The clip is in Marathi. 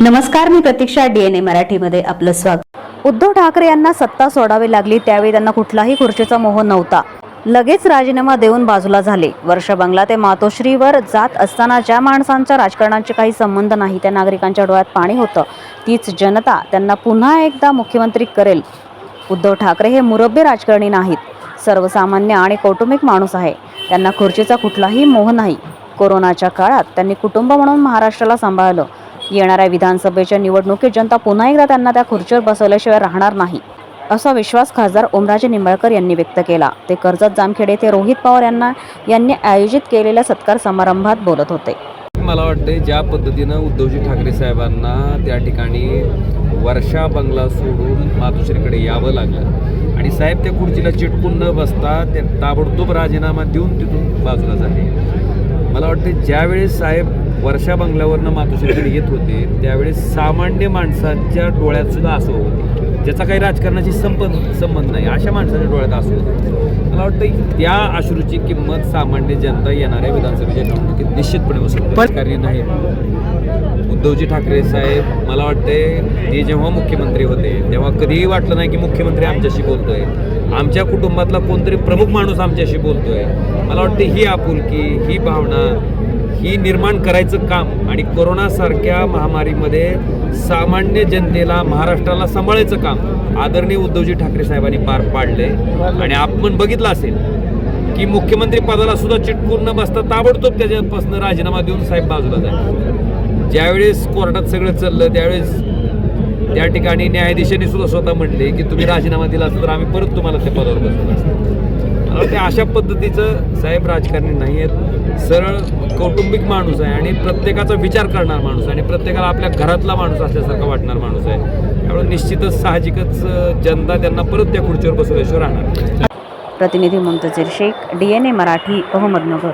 नमस्कार मी प्रतीक्षा डीएनए मराठीमध्ये आपलं स्वागत. उद्धव ठाकरे यांना सत्ता सोडावी लागली त्यावेळी त्यांना कुठलाही खुर्चीचा मोह नव्हता. लगेच राजीनामा देऊन बाजूला झाले. वर्ष बंगला ते मातोश्रीवर जात असताना ज्या माणसांच्या राजकारणाचे काही संबंध नाही त्या नागरिकांच्या डोळ्यात पाणी होतं. तीच जनता त्यांना पुन्हा एकदा मुख्यमंत्री करेल. उद्धव ठाकरे हे मुरब्बे राजकारणी नाहीत. सर्वसामान्य आणि कौटुंबिक माणूस आहे. त्यांना खुर्चीचा कुठलाही मोह नाही. कोरोनाच्या काळात त्यांनी कुटुंब म्हणून महाराष्ट्राला सांभाळलं. येणाऱ्या विधानसभेच्या निवडणुकीत जनता पुन्हा एकदा त्यांना त्या खुर्चीवर बसवल्याशिवाय राहणार नाही असा विश्वास खासदार ओमराजे निंबाळकर यांनी व्यक्त केला. ते कर्जत जामखेडे येथे रोहित पवार यांना यांनी आयोजित केलेल्या सत्कार समारंभात बोलत होते. मला वाटते ज्या पद्धतीनं उद्धवजी ठाकरे साहेबांना त्या ठिकाणी वर्षा बंगला सोडून मातोश्रीकडे यावं लागलं आणि साहेब त्या खुर्चीला चिटकून न बसता ते ताबडतोब राजीनामा देऊन तिथून बाजूला झाले. मला वाटते ज्यावेळेस साहेब वर्षा बंगल्यावरनं मातोश्रीकडे येत होते त्यावेळेस सामान्य माणसाच्या डोळ्यात सुद्धा असं होते. ज्याचा काही राजकारणाशी संबंध संबंध नाही अशा माणसाच्या डोळ्यात असू होते. मला वाटतं त्या अश्रूची किंमत सामान्य जनता येणाऱ्या विधानसभेच्या निवडणुकीत निश्चितपणे वसूल राजकारणी नाही. उद्धवजी ठाकरे साहेब मला वाटते ते जेव्हा मुख्यमंत्री होते तेव्हा कधीही वाटलं नाही की मुख्यमंत्री आमच्याशी बोलतोय. आमच्या कुटुंबातला कोणतरी प्रमुख माणूस आमच्याशी बोलतोय. मला वाटते ही आपुलकी ही भावना ही निर्माण करायचं काम आणि कोरोनासारख्या महामारीमध्ये सामान्य जनतेला महाराष्ट्राला सांभाळायचं काम आदरणीय उद्धवजी ठाकरे साहेबांनी पार पाडले आणि आपण बघितलं असेल की मुख्यमंत्री पदाला सुद्धा चिटकून न बसता ताबडतोब त्याच्यापासून राजीनामा देऊन साहेब बाजूला जायचं ज्यावेळेस कोर्टात सगळं चाललं त्यावेळेस त्या ठिकाणी न्यायाधीशांनी सुद्धा स्वतः म्हटले की तुम्ही राजीनामा दिला असता तर आम्ही परत तुम्हाला त्या पदावर बसवलं असतं. मला अशा पद्धतीचं साहेब राजकारणी नाही आहेत. सरळ कौटुंबिक माणूस आहे आणि प्रत्येकाचा विचार करणार माणूस आहे आणि प्रत्येकाला आपल्या घरातला माणूस असल्यासारखा वाटणार माणूस आहे. त्यामुळे निश्चितच साहजिकच जनता त्यांना परत त्या खुर्चीवर बसवल्याशिवाय राहणार प्रतिनिधी Muntazir Shaikh D N A Marathi Ahmednagar.